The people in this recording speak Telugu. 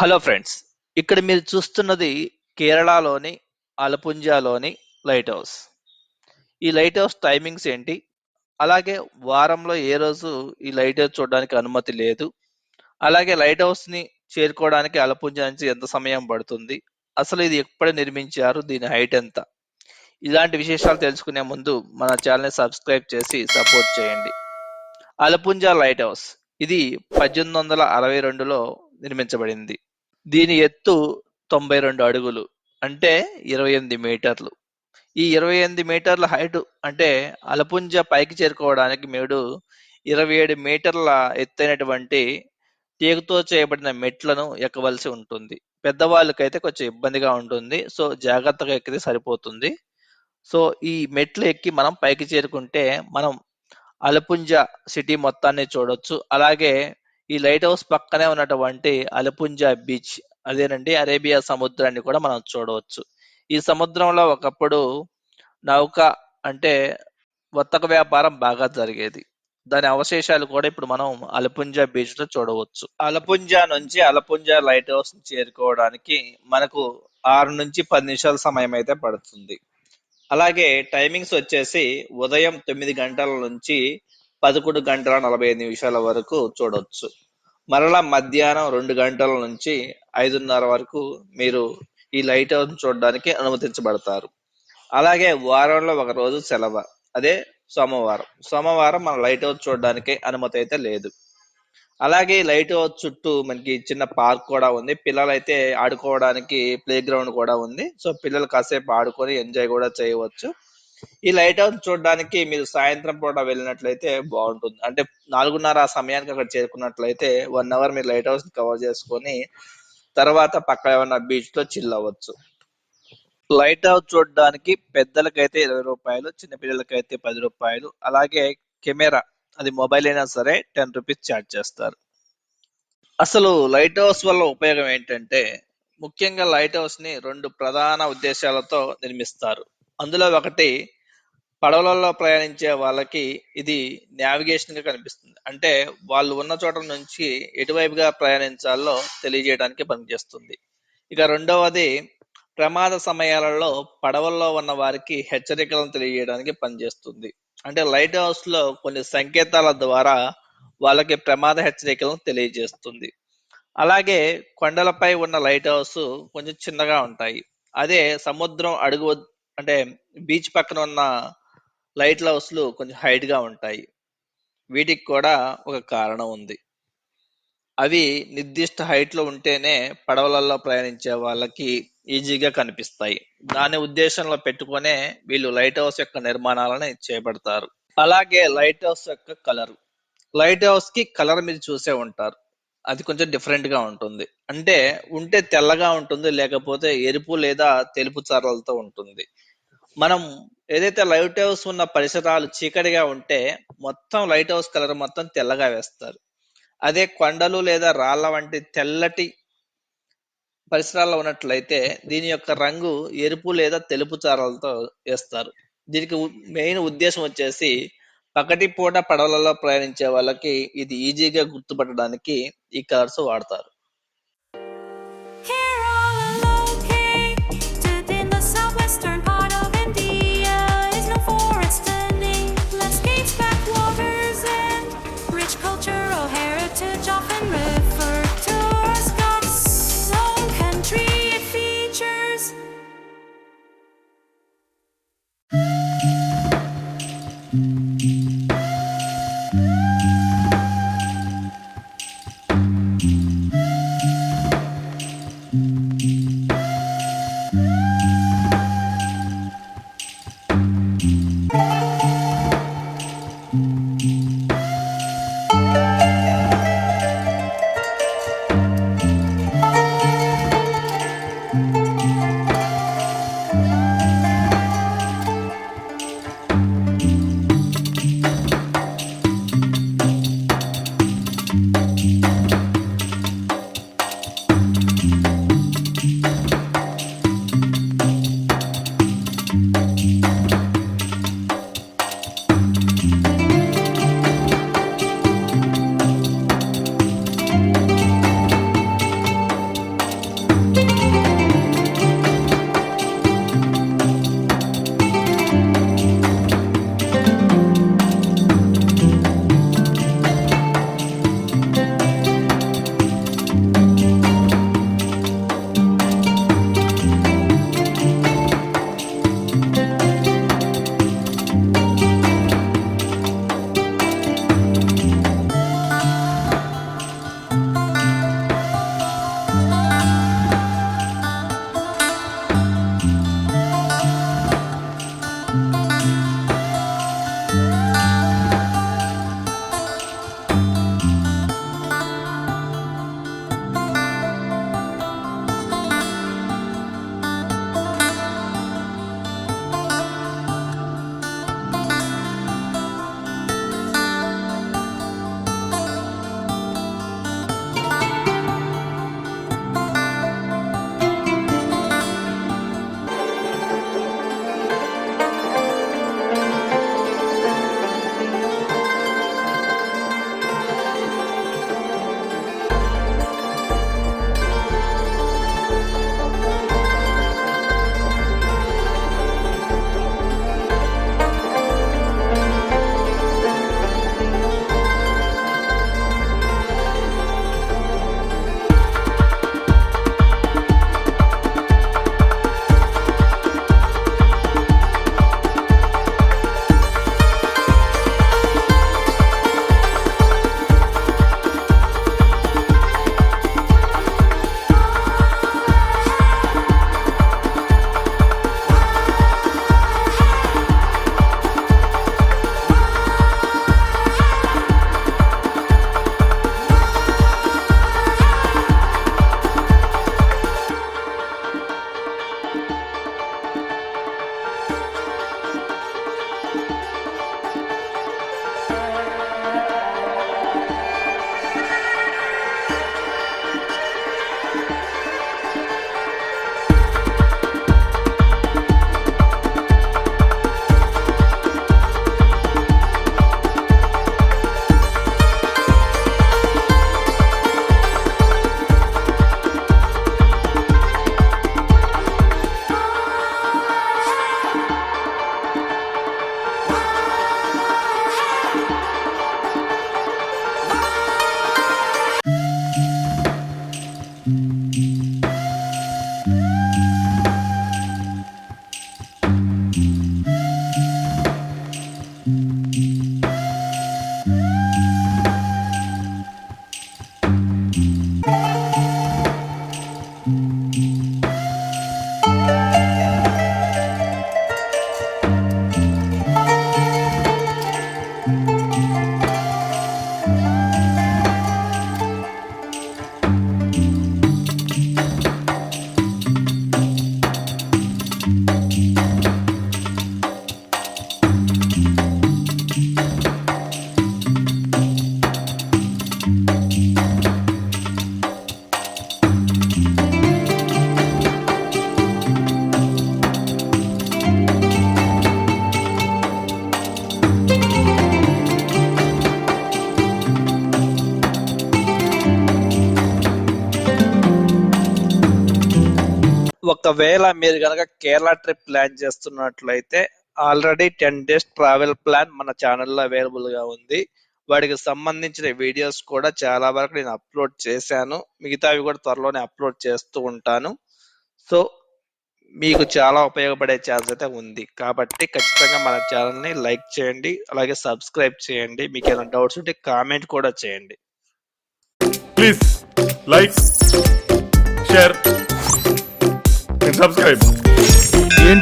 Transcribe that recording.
హలో ఫ్రెండ్స్ ఇక్కడ మీరు చూస్తున్నది కేరళలోని అలపుంజాలోని లైట్ హౌస్ ఈ లైట్ హౌస్ టైమింగ్స్ ఏంటి? అలాగే వారంలో ఏ రోజు ఈ లైట్ హౌస్ చూడడానికి అనుమతి లేదు. అలాగే లైట్ హౌస్ని చేరుకోవడానికి అలపుంజ నుంచి ఎంత సమయం పడుతుంది? అసలు ఇది ఎప్పుడు నిర్మించారు? దీని హైట్ ఎంత? ఇలాంటి విశేషాలు తెలుసుకునే ముందు మన ఛానల్ని సబ్స్క్రైబ్ చేసి సపోర్ట్ చేయండి. అలపుంజ లైట్ హౌస్ ఇది పద్దెనిమిది వందల అరవై రెండులో నిర్మించబడింది. దీని ఎత్తు తొంభై రెండు అడుగులు అంటే ఇరవై ఎనిమిది మీటర్లు. ఈ ఇరవై ఎనిమిది మీటర్ల హైట్ అంటే అలపుంజ పైకి చేరుకోవడానికి మేడు ఇరవై ఏడు మీటర్ల ఎత్తైనటువంటి తీగతో చేయబడిన మెట్లను ఎక్కవలసి ఉంటుంది. పెద్దవాళ్ళకైతే కొంచెం ఇబ్బందిగా ఉంటుంది. సో జాగ్రత్తగా ఎక్కితే సరిపోతుంది. సో ఈ మెట్లు ఎక్కి మనం పైకి చేరుకుంటే మనం అలపుంజ సిటీ మొత్తాన్ని చూడొచ్చు. అలాగే ఈ లైట్ హౌస్ పక్కనే ఉన్నటువంటి అలపుంజా బీచ్ అదేనండి అరేబియా సముద్రాన్ని కూడా మనం చూడవచ్చు. ఈ సముద్రంలో ఒకప్పుడు నౌక అంటే వర్తక వ్యాపారం బాగా జరిగేది. దాని అవశేషాలు కూడా ఇప్పుడు మనం అలపుంజ బీచ్లో చూడవచ్చు. అలపుంజ నుంచి అలపుంజ లైట్ హౌస్ చేరుకోవడానికి మనకు ఆరు నుంచి పది నిమిషాల సమయం అయితే పడుతుంది. అలాగే టైమింగ్స్ వచ్చేసి ఉదయం తొమ్మిది గంటల నుంచి పదకొండు గంటల నలభై ఐదు నిమిషాల వరకు చూడవచ్చు మరలా మధ్యాహ్నం రెండు గంటల నుంచి ఐదున్నర వరకు మీరు ఈ లైట్ హౌస్ చూడడానికి అనుమతించబడతారు. అలాగే వారంలో ఒక రోజు సెలవు. అదే సోమవారం. సోమవారం మన లైట్ హౌస్ చూడడానికి అనుమతి అయితే లేదు. అలాగే లైట్ హౌస్ చుట్టూ మనకి చిన్న పార్క్ కూడా ఉంది. పిల్లలు అయితే ఆడుకోవడానికి ప్లే గ్రౌండ్ కూడా ఉంది. సో పిల్లలు కాసేపు ఆడుకొని ఎంజాయ్ కూడా చేయవచ్చు. ఈ లైట్ హౌస్ చూడడానికి మీరు సాయంత్రం పూట వెళ్ళినట్లయితే బాగుంటుంది. అంటే నాలుగున్నర ఆ సమయానికి అక్కడ చేరుకున్నట్లయితే వన్ అవర్ మీరు లైట్ హౌస్ కవర్ చేసుకొని తర్వాత పక్క ఏమన్నా బీచ్లో చిల్ అవ్వచ్చు. లైట్ హౌస్ చూడడానికి పెద్దలకైతే ఇరవై రూపాయలు చిన్నపిల్లలకైతే పది రూపాయలు అలాగే కెమెరా అది మొబైల్ అయినా సరే టెన్ రూపీస్ ఛార్జ్ చేస్తారు. అసలు లైట్ హౌస్ వల్ల ఉపయోగం ఏంటంటే ముఖ్యంగా లైట్ హౌస్ని రెండు ప్రధాన ఉద్దేశాలతో నిర్మిస్తారు. అందులో ఒకటి పడవలలో ప్రయాణించే వాళ్ళకి ఇది నావిగేషన్గా కనిపిస్తుంది. అంటే వాళ్ళు ఉన్న చోట నుంచి ఎటువైపుగా ప్రయాణించాలో తెలియజేయడానికి పనిచేస్తుంది. ఇక రెండవది ప్రమాద సమయాలలో పడవల్లో ఉన్న వారికి హెచ్చరికలను తెలియజేయడానికి పనిచేస్తుంది. అంటే లైట్ హౌస్లో కొన్ని సంకేతాల ద్వారా వాళ్ళకి ప్రమాద హెచ్చరికలను తెలియజేస్తుంది. అలాగే కొండలపై ఉన్న లైట్ హౌస్ కొంచెం చిన్నగా ఉంటాయి. అదే సముద్రం అడుగు అంటే బీచ్ పక్కన ఉన్న లైట్ హౌస్లు కొంచెం హైట్గా ఉంటాయి. వీటికి కూడా ఒక కారణం ఉంది. అవి నిర్దిష్ట హైట్లో ఉంటేనే పడవలలో ప్రయాణించే వాళ్ళకి ఈజీగా కనిపిస్తాయి. దాని ఉద్దేశంలో పెట్టుకునే వీళ్ళు లైట్ హౌస్ యొక్క నిర్మాణాలను చేపడతారు. అలాగే లైట్ హౌస్ యొక్క కలర్. లైట్ హౌస్కి కలర్ మీరు చూసే ఉంటారు. అది కొంచెం డిఫరెంట్గా ఉంటుంది. అంటే ఉంటే తెల్లగా ఉంటుంది లేకపోతే ఎరుపు లేదా తెలుపు చారలతో ఉంటుంది. మనం ఏదైతే లైట్ హౌస్ ఉన్న పరిసరాలు చీకటిగా ఉంటే మొత్తం లైట్ హౌస్ కలర్ మొత్తం తెల్లగా వేస్తారు. అదే కొండలు లేదా రాళ్ళ వంటి తెల్లటి పరిసరాల్లో ఉన్నట్లయితే దీని యొక్క రంగు ఎరుపు లేదా తెలుపు చారలతో వేస్తారు. దీనికి మెయిన్ ఉద్దేశం వచ్చేసి పగటి పూట పడవలలో ప్రయాణించే వాళ్ళకి ఇది ఈజీగా గుర్తుపట్టడానికి ఈ కలర్స్ వాడతారు. ఒకవేళ మీరు కనుక కేరళ ట్రిప్ ప్లాన్ చేస్తున్నట్లయితే already ten days travel plan మన ఛానల్లో అవైలబుల్గా ఉంది. వాటికి సంబంధించిన వీడియోస్ కూడా చాలా వరకు నేను అప్లోడ్ చేశాను. మిగతావి కూడా త్వరలోనే అప్లోడ్ చేస్తూ ఉంటాను. సో మీకు చాలా ఉపయోగపడే ఛాన్స్ అయితే ఉంది. కాబట్టి ఖచ్చితంగా మన ఛానల్ని లైక్ చేయండి. అలాగే సబ్స్క్రైబ్ చేయండి. మీకు ఏమైనా డౌట్స్ ఉంటే కామెంట్ కూడా చేయండి. Please like share and subscribe.